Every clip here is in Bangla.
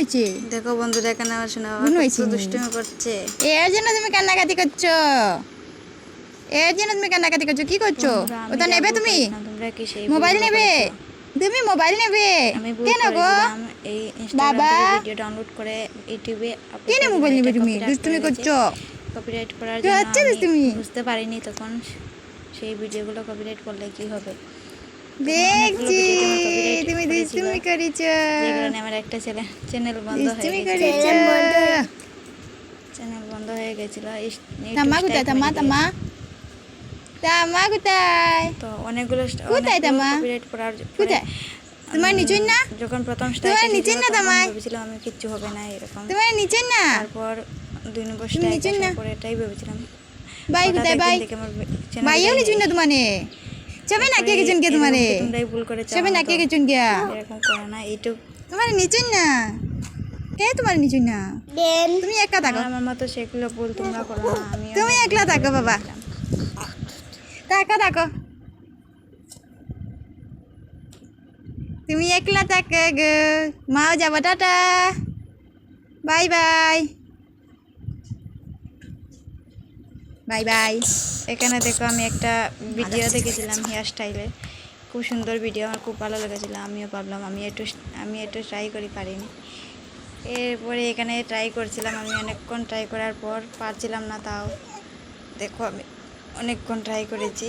হয়েছে? দেখো বন্ধুরা এখানে আমার শোনা মনে হয়েছে। দুষ্টুমি করছে। এর জন্য তুমি কান্নাকাটি করছ? এর জন্য তুমি কান্নাকাটি করছ? কি করছ? ওটা নেবে তুমি? মোবাইল নেবে? তুমি মোবাইল নেবে? কেন গো? এই বাবা। ভিডিও ডাউনলোড করে ইউটিউবে কেন মোবাইল নেবে তুমি? দুষ্টুমি করছ? কপিরাইট করার জন্য। বুঝতে পারিনি তখন সেই ভিডিওগুলো কপিরাইট করলে কি হবে। দেখছি তুমি দুষ্টুমি করেছ। আমার একটা চ্যানেল চ্যানেল বন্ধ হয়ে দুষ্টুমি গেছে। করেছ। চ্যানেল বন্ধ হয়ে গেছিল। তামা কোথায়? তামা তামা তামা কোথায়? তো অনেকগুলো কোথায় তামা? copyright করার কোথায়? তোমার নিচুই না? যখন প্রথম তোমার এসেছিল না তামাই? ভেবেছিলাম আমি কিচ্ছু হবে না এরকম। তোমার নিচে না? তারপর দুই নম্বর না? পরে এটাই ভেবেছিলাম। বাই কোথায়? বাই? বাইও টা নিচুই না তোমানে যাবে না কে গেছুন কে তোমারে? যাবে না কে? গেছুন কে এরকম করো না তোমার না। কে তোমার নিচুই না? তুমি একা থাকো। আমার মতো সেগুলো ভুল তোমরা করো না আমি তুমি একলা থাকো বাবা। থাকো থাকো। তুমি একলা থাকো গো। মাও যাব tata. Bye bye. Bye bye এখানে দেখো আমি একটা ভিডিও দেখেছিলাম হেয়ার স্টাইলে খুব সুন্দর ভিডিও আমার খুব ভালো লেগেছিলো, আমিও ভাবলাম আমি একটু আমি একটু ট্রাই করি, পারিনি। এরপরে এখানে ট্রাই করছিলাম, আমি অনেকক্ষণ ট্রাই করার পর পারছিলাম না তাও। দেখো আমি অনেকক্ষণ ট্রাই করেছি।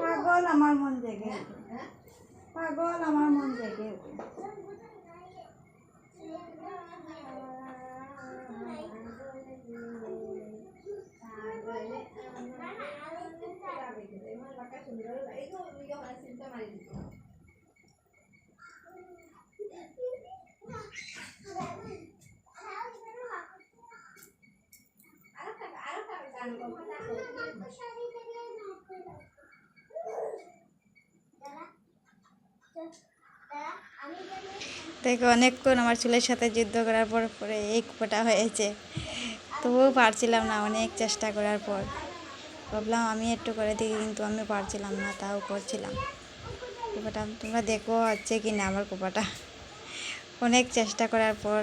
পাগল আমার মন জেগে। পাগল আমার মন জেগে। দেখো অনেকক্ষণ আমার চুলের সাথে যুদ্ধ করার পর পরে এই কুপাটা হয়েছে। তবুও পারছিলাম না অনেক চেষ্টা করার পর। ভাবলাম আমি একটু করে দিই কিন্তু আমি পারছিলাম না, তাও করছিলাম। কুপাটা, তোমরা দেখো হচ্ছে কি না আমার কুপাটা। অনেক চেষ্টা করার পর।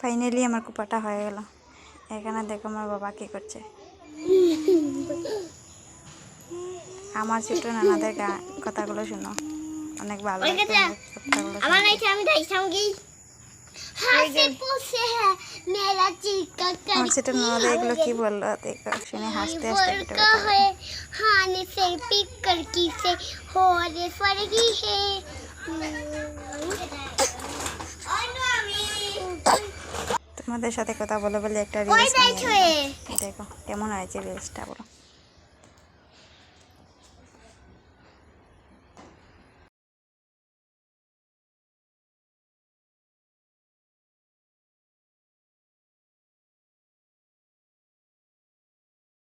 ফাইনালি আমার কুপাটা হয়ে গেল এখানে দেখো আমার বাবা কি করছে আমার ছোট নানাদের গা- কথাগুলো শুনো অনেক ভালো ওই লাগে কথা। ওদের কথাগুলো আমার শুনতে। नहीं था मैं ढाई जाऊंगी हाथ से पूछे है मेरा चिका আমার कर ছোট নানাদের এগুলো কি বললো দেখো শুনে হাসতে হাসতে वर ভিডিও का है हाने से पिक कर की से हो रे फरगी है তোমাদের সাথে কথা বলে বলে একটা রিলস দেখো কেমন হয়েছে রিলসটা